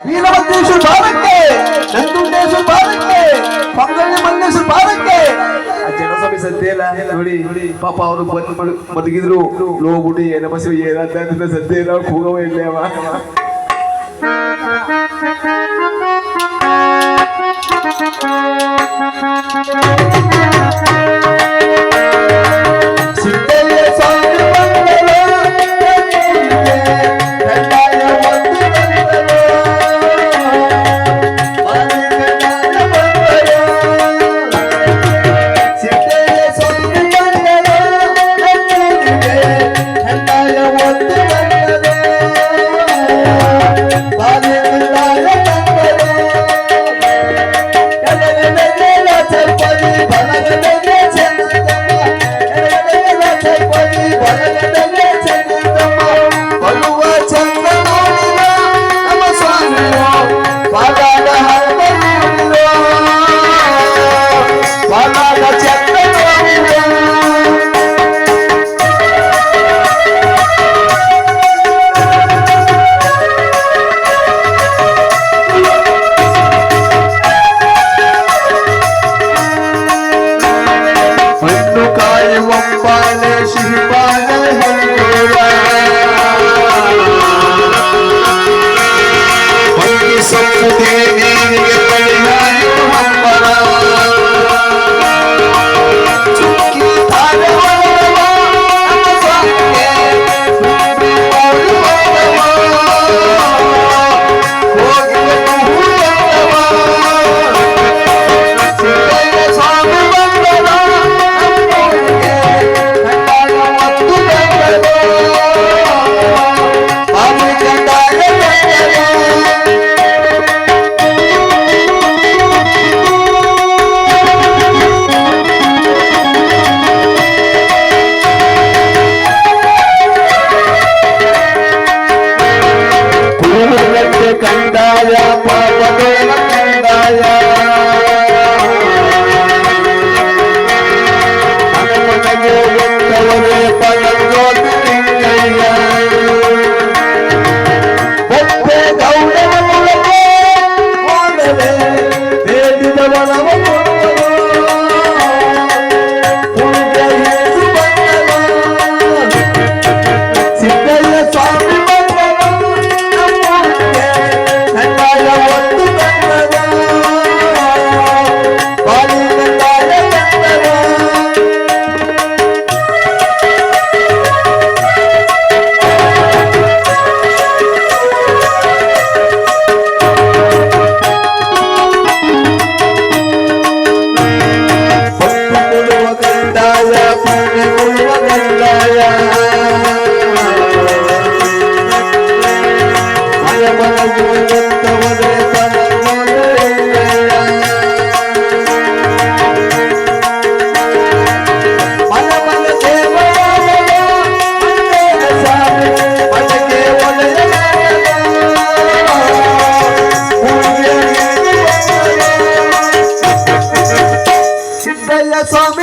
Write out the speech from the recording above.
ನೀಲಮಂತೇಶ್ವರ ಭಾಗಕ್ಕೆ ನಂದುಂಡೇಶ್ವರ ಭಾಗಕ್ಕೆ ಪಂಗಳಿ ಮಂಡೇಶ್ವರ ಭಾಗಕ್ಕೆ ಜನಸಭೆ ಸದ್ಯ ಇಲ್ಲ. ನೋಡಿ, ಪಾಪ ಅವರು ಬಂದು ಬದುಕಿದ್ರು. ನೋಡ್ಬಿಟ್ಟು ಏನ ಬಸ್ ಏನಂತ ಸದ್ಯ ಇಲ್ಲ. ಕೂಗವೇ Let's all be